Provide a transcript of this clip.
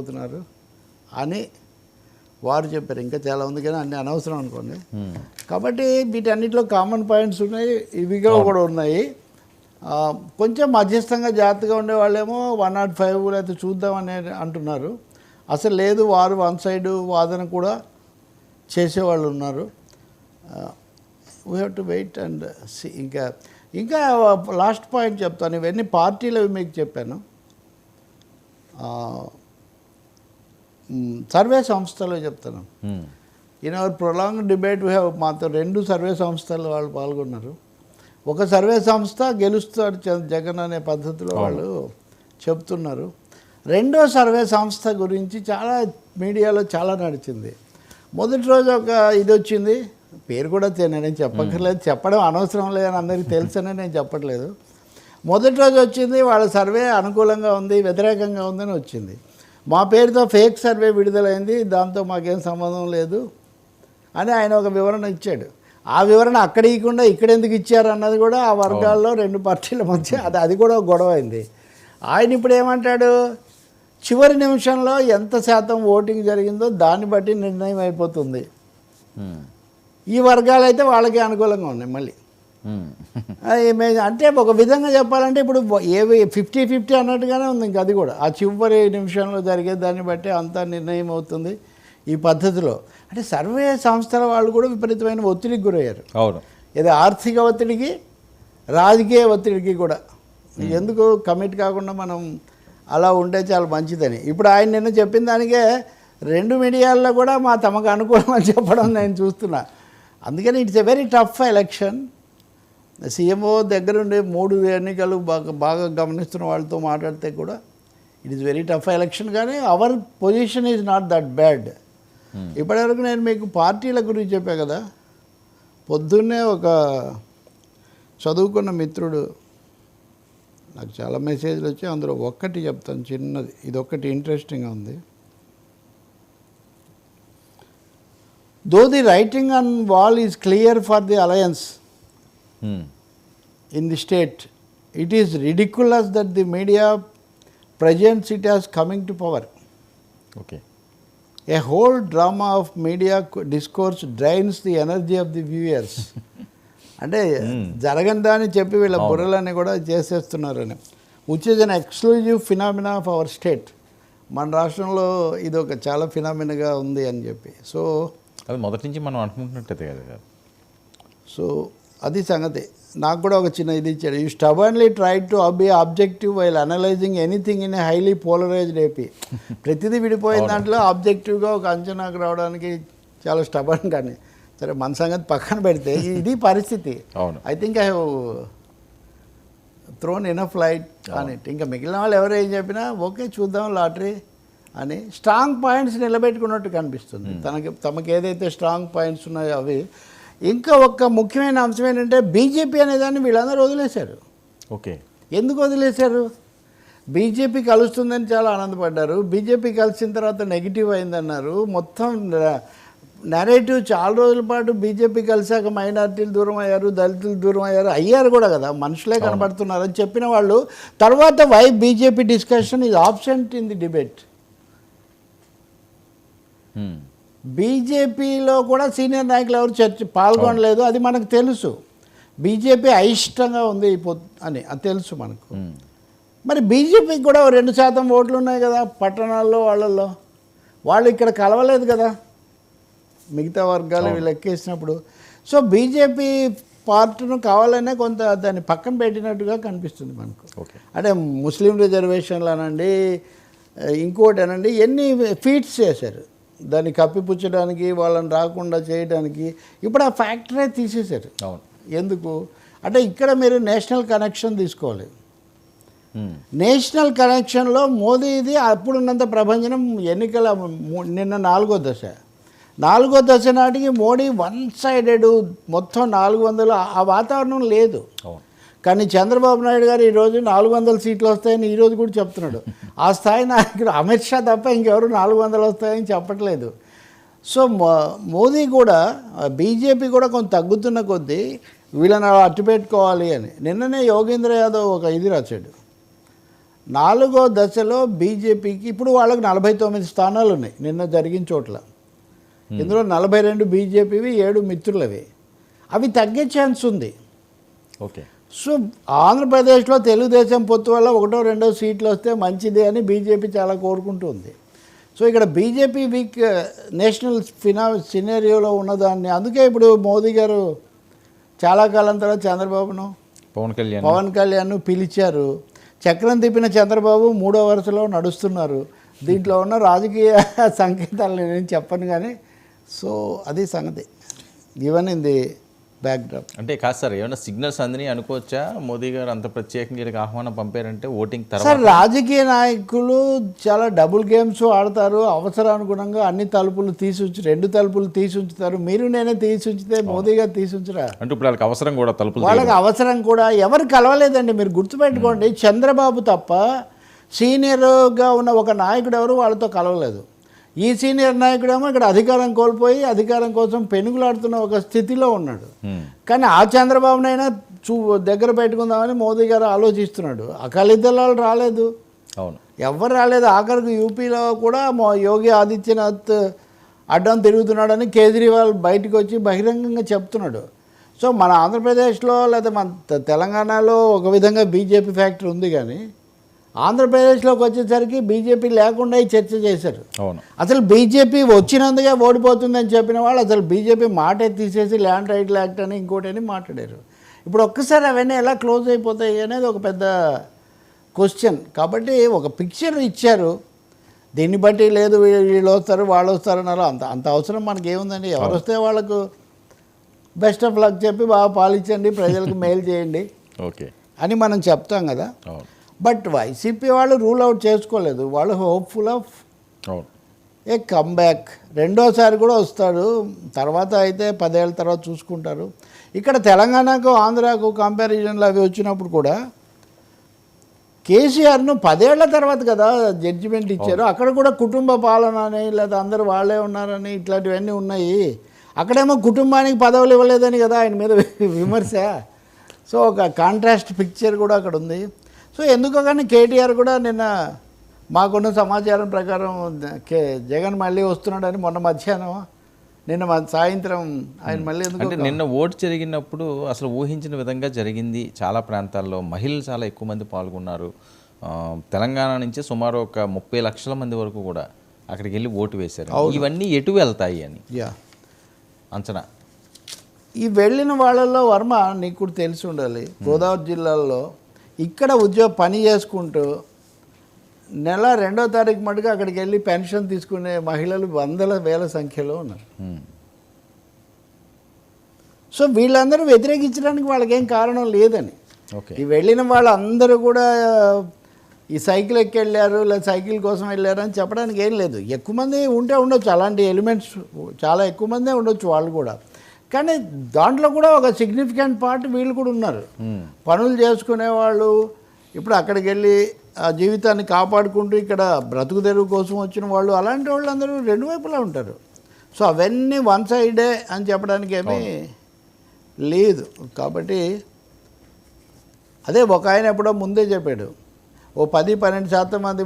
చేయబోతున్నారు అని వారు చెప్పారు. ఇంకా చాలా ఉంది కానీ అన్ని అనవసరం అనుకోండి. కాబట్టి వీటన్నిటిలో కామన్ పాయింట్స్ ఉన్నాయి ఇవిగా కూడా ఉన్నాయి. కొంచెం మధ్యస్థంగా జాగ్రత్తగా ఉండే వాళ్ళేమో వన్ నాట్ ఫైవ్ లేకపోతే చూద్దామని అంటున్నారు. అసలు లేదు వారు వన్ సైడ్ వాదన కూడా చేసేవాళ్ళు ఉన్నారు. We have to wait and ఇంకా ఇంకా లాస్ట్ పాయింట్ చెప్తాను. ఇవన్నీ పార్టీలు మీకు చెప్పాను. సర్వే సంస్థలు చెప్తాను. In our prolong debate we have మాతో రెండు సర్వే సంస్థలు వాళ్ళు పాల్గొన్నారు. ఒక సర్వే సంస్థ గెలుస్తాడు జగన్ అనే పద్ధతిలో వాళ్ళు చెప్తున్నారు. రెండో సర్వే సంస్థ గురించి చాలా మీడియాలో చాలా నడిచింది. మొదటి రోజు ఒక ఇది వచ్చింది. పేరు కూడా నేను చెప్పక్కర్లేదు. చెప్పడం అనవసరం లేదని అందరికీ తెలుసని నేను చెప్పట్లేదు. మొదటి రోజు వచ్చింది వాళ్ళ సర్వే అనుకూలంగా ఉంది వ్యతిరేకంగా ఉందని వచ్చింది. మా పేరుతో ఫేక్ సర్వే విడుదలైంది దాంతో మాకేం సంబంధం లేదు అని ఆయన ఒక వివరణ ఇచ్చాడు. ఆ వివరణ అక్కడ ఇవ్వకుండా ఇక్కడ ఎందుకు ఇచ్చారు అన్నది కూడా ఆ వర్గాల్లో రెండు పార్టీల మధ్య అది అది కూడా ఒక గొడవ అయింది. ఆయన ఇప్పుడు ఏమంటాడు? చివరి నిమిషంలో ఎంత శాతం ఓటింగ్ జరిగిందో దాన్ని బట్టి నిర్ణయం అయిపోతుంది. ఈ వర్గాలు అయితే వాళ్ళకి అనుకూలంగా ఉన్నాయి మళ్ళీ. అంటే ఒక విధంగా చెప్పాలంటే ఇప్పుడు ఏవి ఫిఫ్టీ ఫిఫ్టీ అన్నట్టుగానే ఉంది ఇంకా అది కూడా. ఆ చివరి నిమిషంలో జరిగే దాన్ని బట్టి అంతా నిర్ణయం అవుతుంది ఈ పద్ధతిలో. అంటే సర్వే సంస్థల వాళ్ళు కూడా విపరీతమైన ఒత్తిడికి గురయ్యారు. అవును. ఇది ఆర్థిక ఒత్తిడికి రాజకీయ ఒత్తిడికి కూడా. ఎందుకు కమిట్ కాకుండా మనం అలా ఉంటే చాలా మంచిదని. ఇప్పుడు ఆయన నిన్న చెప్పిన దానికే రెండు మీడియాల్లో కూడా మా తమకు అనుకూలం అని చెప్పడం నేను చూస్తున్నా. అందుకని it's a very tough election. CMO దగ్గరుండి మూడు ఎన్నికలు బాగా బాగా గమనిస్తున్న వాళ్ళతో మాట్లాడితే కూడా it is very tough election కానీ our position is not that bad ఇప్పటివరకు నేను మీకు పార్టీల గురించి చెప్పా కదా పొద్దున్నే ఒక చదువుకున్న మిత్రుడు నాకు చాలా మెసేజ్లు వచ్చి అందులో ఒక్కటి చెప్తాను చిన్నది ఇది ఒక్కటి ఇంట్రెస్టింగ్గా ఉంది. Though the writing on wall is clear for the alliance. In the state. It is ridiculous that the media presents it as coming to power. Okay A whole drama of media co- discourse drains the energy of the viewers. అంటే జరగని దాన్ని చెప్పి వీళ్ళ బుర్రలని కూడా చేసేస్తున్నారని which is an exclusive phenomena of our state మన రాష్ట్రంలో ఇది ఒక చాలా ఫినామినగా ఉంది అని చెప్పి సో అది మొదటి నుంచి మనం అనుకుంటున్నట్టయితే కదా సో అది సంగతి నాకు కూడా ఒక చిన్న ఇది ఇచ్చాడు. You stubbornly try to be objective while analysing anything in highly polarised AP ప్రతిదీ విడిపోయిన దాంట్లో ఆబ్జెక్టివ్గా ఒక అంచనాకు రావడానికి చాలా స్టబన్ కానీ సరే మన సంగతి పక్కన పెడితే ఇది పరిస్థితి. I think I have thrown in flight అని ఇంకా మిగిలిన వాళ్ళు ఎవరు ఏం చెప్పినా ఓకే చూద్దాం లాటరీ అని స్ట్రాంగ్ పాయింట్స్ నిలబెట్టుకున్నట్టు కనిపిస్తుంది. తనకి తమకి ఏదైతే స్ట్రాంగ్ పాయింట్స్ ఉన్నాయో అవి ఇంకా ఒక ముఖ్యమైన అంశం ఏంటంటే బీజేపీ అనేదాన్ని వీళ్ళందరూ వదిలేశారు. ఓకే. ఎందుకు వదిలేశారు? బీజేపీ కలుస్తుందని చాలా ఆనందపడ్డారు. బీజేపీ కలిసిన తర్వాత నెగిటివ్ అయిందన్నారు. మొత్తం నెరేటివ్ చాలా రోజుల పాటు బీజేపీ కలిసాక మైనార్టీలు దూరం అయ్యారు దళితులు దూరం అయ్యారు అయ్యారు కూడా కదా. మనుషులే కనబడుతున్నారు అని చెప్పిన వాళ్ళు తర్వాత why BJP discussion is absent in the debate. బీజేపీలో కూడా సీనియర్ నాయకులు ఎవరు చర్చ పాల్గొనలేదు అది మనకు తెలుసు. బీజేపీ అయిష్టంగా ఉంది అని అది తెలుసు మనకు. మరి బీజేపీకి కూడా రెండు శాతం ఓట్లు ఉన్నాయి కదా పట్టణాల్లో వాళ్ళల్లో. వాళ్ళు ఇక్కడ కలవలేదు కదా. మిగతా వర్గాలు వీళ్ళు ఎక్కేసినప్పుడు. సో బీజేపీ పార్టీను కావాలనే కొంత దాన్ని పక్కన పెట్టినట్టుగా కనిపిస్తుంది మనకు. అంటే ముస్లిం రిజర్వేషన్లు అనండి ఇంకోటి అనండి ఎన్ని ఫీట్స్ చేశారు. దాన్ని కప్పిపుచ్చడానికి వాళ్ళని రాకుండా చేయడానికి ఇప్పుడు ఆ ఫ్యాక్టరీ తీసేశారు. అవును. ఎందుకు? అంటే ఇక్కడ మీరు నేషనల్ కనెక్షన్ తీసుకోవాలి. నేషనల్ కనెక్షన్లో మోదీది అప్పుడున్నంత ప్రభంజనం ఎన్నికల నిన్న నాలుగో దశ. నాలుగో దశ నాటికి మోడీ వన్ సైడెడ్ మొత్తం నాలుగు వందలు ఆ- ఆ వాతావరణం లేదు. అవును. కానీ చంద్రబాబు నాయుడు గారు ఈరోజు నాలుగు వందల సీట్లు వస్తాయని ఈరోజు కూడా చెప్తున్నాడు. ఆ స్థాయి నాయకుడు అమిత్ షా తప్ప ఇంకెవరు నాలుగు వందలు వస్తాయని చెప్పట్లేదు. సో మో- మోదీ కూడా బీజేపీ కూడా కొంత తగ్గుతున్న కొద్దీ వీళ్ళని అట్టు పెట్టుకోవాలి అని. నిన్ననే యోగేంద్ర యాదవ్ ఒక ఇది రాశాడు. నాలుగో దశలో బీజేపీకి ఇప్పుడు వాళ్ళకి నలభై తొమ్మిది స్థానాలు ఉన్నాయి నిన్న జరిగిన చోట్ల. ఇందులో నలభై రెండు బీజేపీవి ఏడు మిత్రులవి. అవి తగ్గే ఛాన్స్ ఉంది. ఓకే. సో ఆంధ్రప్రదేశ్లో తెలుగుదేశం పొత్తు వల్ల ఒకటో రెండో సీట్లు వస్తే మంచిది అని బీజేపీ చాలా కోరుకుంటుంది. సో ఇక్కడ బీజేపీ వీక్ నేషనల్ ఫినా సినేరియోలో ఉన్నదాన్ని. అందుకే ఇప్పుడు మోదీ గారు చాలా కాలం తర్వాత చంద్రబాబును పవన్ కళ్యాణ్ పవన్ కళ్యాణ్ పిలిచారు. చక్రం తిప్పిన చంద్రబాబు మూడో వరుసలో నడుస్తున్నారు. దీంట్లో ఉన్న రాజకీయ సంకేతాలు నేను చెప్పను కానీ సో అది సంగతి. గివన్ ఇన్ ది బ్యాక్డ్రాప్ అంటే కాదు సార్ ఏమైనా సిగ్నల్స్ అందని అనుకోవచ్చా? మోదీ గారు అంత ప్రత్యేకంగా వీళ్ళకి ఆహ్వానం పంపారంటే ఓటింగ్ తర్వాత? సార్ రాజకీయ నాయకులు చాలా డబుల్ గేమ్స్ ఆడతారు. అవసరానుగుణంగా అన్ని తలుపులు తీసి ఉంచి రెండు తలుపులు తీసి ఉంచుతారు మీరు నేనే తీసి ఉంచితే మోదీ గారు తీసి ఉంచరా అంటే ఇప్పుడు వాళ్ళకి అవసరం కూడా తలుపులు వాళ్ళకి అవసరం కూడా ఎవరు కలవలేదండి. మీరు గుర్తుపెట్టుకోండి చంద్రబాబు తప్ప సీనియర్గా ఉన్న ఒక నాయకుడు ఎవరు వాళ్ళతో కలవలేదు. ఈ సీనియర్ నాయకుడేమో ఇక్కడ అధికారం కోల్పోయి అధికారం కోసం పెనుగులాడుతున్న ఒక స్థితిలో ఉన్నాడు. కానీ ఆ చంద్రబాబునైనా చూ దగ్గర పెట్టుకుందామని మోదీ గారు ఆలోచిస్తున్నాడు. అకాలిదళాలు రాలేదు. అవును. ఎవరు రాలేదు. ఆఖరికి యూపీలో కూడా యోగి ఆదిత్యనాథ్ అడ్డం తిరుగుతున్నాడని కేజ్రీవాల్ బయటకు వచ్చి బహిరంగంగా చెప్తున్నాడు. సో మన ఆంధ్రప్రదేశ్లో లేదా మన తెలంగాణలో ఒక విధంగా బీజేపీ ఫ్యాక్టరీ ఉంది కానీ ఆంధ్రప్రదేశ్లోకి వచ్చేసరికి బీజేపీ లేకుండా చర్చ చేశారు. అవును. అసలు బీజేపీ వచ్చినందుకే ఓడిపోతుందని చెప్పిన వాళ్ళు అసలు బీజేపీ మాటే తీసేసి ల్యాండ్ రైట్ యాక్ట్ అని ఇంకోటి అని మాట్లాడారు. ఇప్పుడు ఒక్కసారి అవన్నీ ఎలా క్లోజ్ అయిపోతాయి అనేది ఒక పెద్ద క్వశ్చన్. కాబట్టి ఒక పిక్చర్ ఇచ్చారు. దీన్ని బట్టి లేదు వీళ్ళు వస్తారు వాళ్ళు వస్తారు అన్నారు. అంత అంత అవసరం మనకి ఏముందండి ఎవరు వస్తే వాళ్ళకు బెస్ట్ ఆఫ్ లక్ చెప్పి బాగా పాలించండి ప్రజలకు మేలు చేయండి ఓకే. అని మనం చెప్తాం కదా. బట్ వైసీపీ వాళ్ళు రూల్ అవుట్ చేసుకోలేదు. వాళ్ళు హోప్ఫుల్ ఆఫ్ ఏ కమ్బ్యాక్. రెండోసారి కూడా వస్తాడు. తర్వాత అయితే పదేళ్ళ తర్వాత చూసుకుంటారు. ఇక్కడ తెలంగాణకు ఆంధ్రాకు కంపారిజన్లు అవి వచ్చినప్పుడు కూడా కేసీఆర్ను పదేళ్ళ తర్వాత కదా జడ్జిమెంట్ ఇచ్చారు. అక్కడ కూడా కుటుంబ పాలన అని లేదా అందరూ వాళ్ళే ఉన్నారని ఇట్లాంటివన్నీ ఉన్నాయి. అక్కడేమో కుటుంబానికి పదవులు ఇవ్వలేదని కదా ఆయన మీద విమర్శ. సో ఒక కాంట్రాస్ట్ పిక్చర్ కూడా అక్కడ ఉంది. సో ఎందుకో కానీ కేటీఆర్ కూడా నిన్న మాకున్న సమాచారం ప్రకారం కే జగన్ మళ్ళీ వస్తున్నాడని మొన్న మధ్యాహ్నం నిన్న మ- సాయంత్రం ఆయన మళ్ళీ ఎందుకు అంటే నిన్న ఓటు జరిగినప్పుడు అసలు ఊహించిన విధంగా జరిగింది. చాలా ప్రాంతాల్లో మహిళలు చాలా ఎక్కువ మంది పాల్గొన్నారు. తెలంగాణ నుంచి సుమారు ఒక ముప్పై లక్షల మంది వరకు కూడా అక్కడికి వెళ్ళి ఓటు వేశారు. ఇవన్నీ ఎటు వెళ్తాయి అని? యా. అంచనా. ఈ వెళ్ళిన వాళ్ళల్లో వర్మ నీకు కూడా తెలిసి ఉండాలి గోదావరి జిల్లాలో ఇక్కడ ఉద్యోగ పని చేసుకుంటూ నెల రెండో తారీఖు మటుకు అక్కడికి వెళ్ళి పెన్షన్ తీసుకునే మహిళలు వందల వేల సంఖ్యలో ఉన్నారు. సో వీళ్ళందరూ వ్యతిరేకించడానికి వాళ్ళకేం కారణం లేదని. ఓకే. ఈ వెళ్ళిన వాళ్ళందరూ కూడా ఈ సైకిల్ ఎక్కి వెళ్ళారు లేదా సైకిల్ కోసం వెళ్ళారు అని చెప్పడానికి ఏం లేదు. ఎక్కువ మంది ఉంటే ఉండొచ్చు. అలాంటి ఎలిమెంట్స్ చాలా ఎక్కువ మందే ఉండొచ్చు వాళ్ళు కూడా. కానీ దాంట్లో కూడా ఒక సిగ్నిఫికెంట్ పార్ట్ వీళ్ళు కూడా ఉన్నారు. పనులు చేసుకునే వాళ్ళు ఇప్పుడు అక్కడికి వెళ్ళి ఆ జీవితాన్ని కాపాడుకుంటూ ఇక్కడ బ్రతుకు తెరువు కోసం వచ్చిన వాళ్ళు అలాంటి వాళ్ళందరూ రెండు వైపులా ఉంటారు. సో అవన్నీ వన్ సైడే అని చెప్పడానికి ఏమీ లేదు. కాబట్టి అదే ఒక ఆయన ఎప్పుడో ముందే చెప్పాడు ఓ పది పన్నెండు శాతం మంది